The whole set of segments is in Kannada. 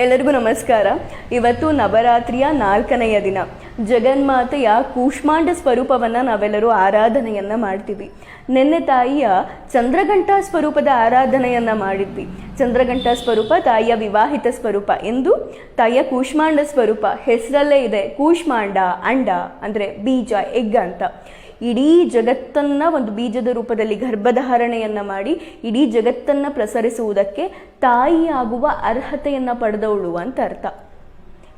ಎಲ್ಲರಿಗೂ ನಮಸ್ಕಾರ. ಇವತ್ತು ನವರಾತ್ರಿಯ ನಾಲ್ಕನೆಯ ದಿನ. ಜಗನ್ಮಾತೆಯ ಕೂಷ್ಮಾಂಡ ಸ್ವರೂಪವನ್ನು ನಾವೆಲ್ಲರೂ ಆರಾಧನೆಯನ್ನ ಮಾಡ್ತೀವಿ. ನಿನ್ನೆ ತಾಯಿಯ ಚಂದ್ರಘಂಟಾ ಸ್ವರೂಪದ ಆರಾಧನೆಯನ್ನ ಮಾಡಿದ್ವಿ. ಚಂದ್ರಘಂಟಾ ಸ್ವರೂಪ, ತಾಯಿಯ ವಿವಾಹಿತ ಸ್ವರೂಪ. ಎಂದು ತಾಯಿಯ ಕೂಷ್ಮಾಂಡ ಸ್ವರೂಪ. ಹೆಸರಲ್ಲೇ ಇದೆ ಕೂಷ್ಮಾಂಡ, ಅಂಡ, ಅಂದರೆ ಬೀಜ, ಎಗ್ ಅಂತ. ಇಡೀ ಜಗತ್ತನ್ನು ಒಂದು ಬೀಜದ ರೂಪದಲ್ಲಿ ಗರ್ಭಧಾರಣೆಯನ್ನ ಮಾಡಿ ಇಡೀ ಜಗತ್ತನ್ನು ಪ್ರಸರಿಸುವುದಕ್ಕೆ ತಾಯಿಯಾಗುವ ಅರ್ಹತೆಯನ್ನು ಪಡೆದವಳು ಅಂತ ಅರ್ಥ.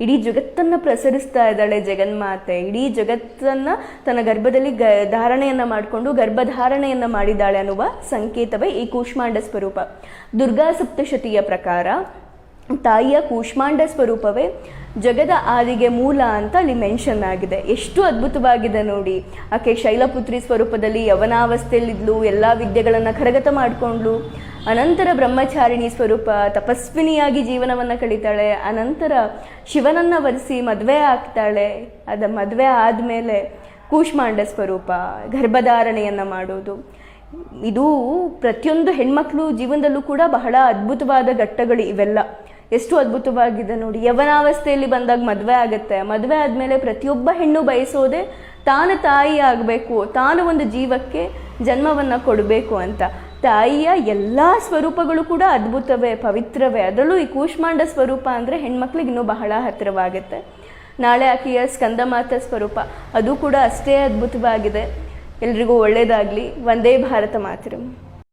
ಇಡೀ ಜಗತ್ತನ್ನು ಪ್ರಸರಿಸ್ತಾ ಇದ್ದಾಳೆ ಜಗನ್ಮಾತೆ. ಇಡೀ ಜಗತ್ತನ್ನು ತನ್ನ ಗರ್ಭದಲ್ಲಿ ಗ, ಧಾರಣೆಯನ್ನ ಮಾಡಿಕೊಂಡು ಗರ್ಭಧಾರಣೆಯನ್ನ ಮಾಡಿದ್ದಾಳೆ ಅನ್ನುವ ಸಂಕೇತವೇ ಈ ಕೂಷ್ಮಾಂಡ ಸ್ವರೂಪ. ದುರ್ಗಾ ಸಪ್ತಶತಿಯ ಪ್ರಕಾರ ತಾಯಿಯ ಕೂಷ್ಮಾಂಡ ಸ್ವರೂಪವೇ ಜಗದ ಆದಿಗೆ ಮೂಲ ಅಂತ ಅಲ್ಲಿ ಮೆನ್ಷನ್ ಆಗಿದೆ. ಎಷ್ಟು ಅದ್ಭುತವಾಗಿದೆ ನೋಡಿ. ಆಕೆ ಶೈಲಪುತ್ರಿ ಸ್ವರೂಪದಲ್ಲಿ ಯವನಾವಸ್ಥೆಯಲ್ಲಿದ್ಲು, ಎಲ್ಲ ವಿದ್ಯೆಗಳನ್ನು ಕರಗತ ಮಾಡಿಕೊಂಡ್ಲು ಅನಂತರ ಬ್ರಹ್ಮಚಾರಿಣಿ ಸ್ವರೂಪ, ತಪಸ್ವಿನಿಯಾಗಿ ಜೀವನವನ್ನು ಕಳೀತಾಳೆ. ಅನಂತರ ಶಿವನನ್ನ ವರಿಸಿ ಮದುವೆ ಆಗ್ತಾಳೆ. ಅದ ಮದುವೆ ಆದಮೇಲೆ ಕೂಷ್ಮಾಂಡ ಸ್ವರೂಪ, ಗರ್ಭಧಾರಣೆಯನ್ನು ಮಾಡೋದು. ಇದು ಪ್ರತಿಯೊಂದು ಹೆಣ್ಮಕ್ಳು ಜೀವನದಲ್ಲೂ ಕೂಡ ಬಹಳ ಅದ್ಭುತವಾದ ಘಟ್ಟಗಳು ಇವೆಲ್ಲ. ಎಷ್ಟು ಅದ್ಭುತವಾಗಿದೆ ನೋಡಿ. ಯವನಾವಸ್ಥೆಯಲ್ಲಿ ಬಂದಾಗ ಮದುವೆ ಆಗುತ್ತೆ. ಮದುವೆ ಆದಮೇಲೆ ಪ್ರತಿಯೊಬ್ಬ ಹೆಣ್ಣು ಬಯಸೋದೆ ತಾನು ತಾಯಿ ಆಗಬೇಕು. ತಾನು ಒಂದು ಜೀವಕ್ಕೆ ಜನ್ಮವನ್ನು ಕೊಡಬೇಕು ಅಂತ. ತಾಯಿಯ ಎಲ್ಲ ಸ್ವರೂಪಗಳು ಕೂಡ ಅದ್ಭುತವೇ, ಪವಿತ್ರವೇ. ಅದರಲ್ಲೂ ಈ ಕೂಷ್ಮಾಂಡ ಸ್ವರೂಪ ಅಂದರೆ ಹೆಣ್ಮಕ್ಳಿಗೆ ಇನ್ನೂ ಬಹಳ ಹತ್ತಿರವಾಗುತ್ತೆ. ನಾಳೆ ಆಕೆಯ ಸ್ಕಂದಮಾತ ಸ್ವರೂಪ, ಅದು ಕೂಡ ಅಷ್ಟೇ ಅದ್ಭುತವಾಗಿದೆ. ಎಲ್ರಿಗೂ ಒಳ್ಳೆಯದಾಗಲಿ ಒಂದೇ ಭಾರತ ಮಾತರಂ